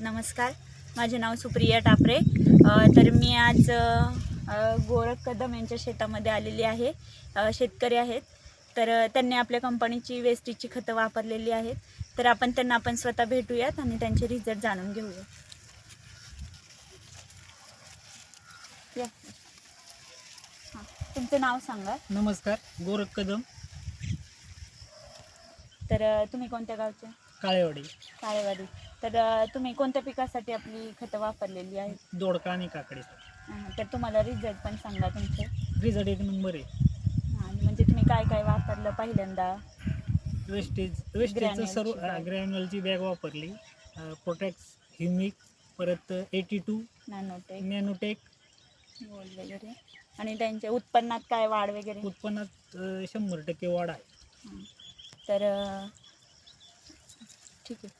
नमस्कार. माझे नाव सुप्रिया टापरे. तर मी आज गोरख कदम यांच्या शेतामध्ये आलेली आहे. शेतकरी आहेत. तर त्यांनी आपल्या कंपनीची वेस्टीजची खतं वापरलेली आहेत. तर आपण त्यांना आपण स्वतः भेटूयात आणि त्यांचे रिझल्ट जाणून घेऊया या. हां तुमचं नाव सांगा. नमस्कार गोरख कदम. तर तुम्ही कोणत्या गावचे? काळेवाडी. काळेवाडी. तर अ, तुम्ही कोणत्या पिकासाठी आपली खतं वापरलेली आहेत? दोडका आणि काकडी. तर तुम्हाला रिझल्ट पण सांगा तुमचे. रिझल्ट एक नंबर आहे. आणि म्हणजे तुम्ही काय काय वापरलं पहिल्यांदा? वेस्टेज वेस्टेजचं Granules सर्व ची bag. ग्रॅन्युअलची बॅग वापरली. प्रोटेक्स ह्युमिक परत eighty two nanotech nanotech gold वगैरे. आणि त्यांच्या उत्पन्नात काय वाढ वगैरे? उत्पन्नात अं, शंभर टक्के वाढ आहे. हं. तर अं, ठीक आहे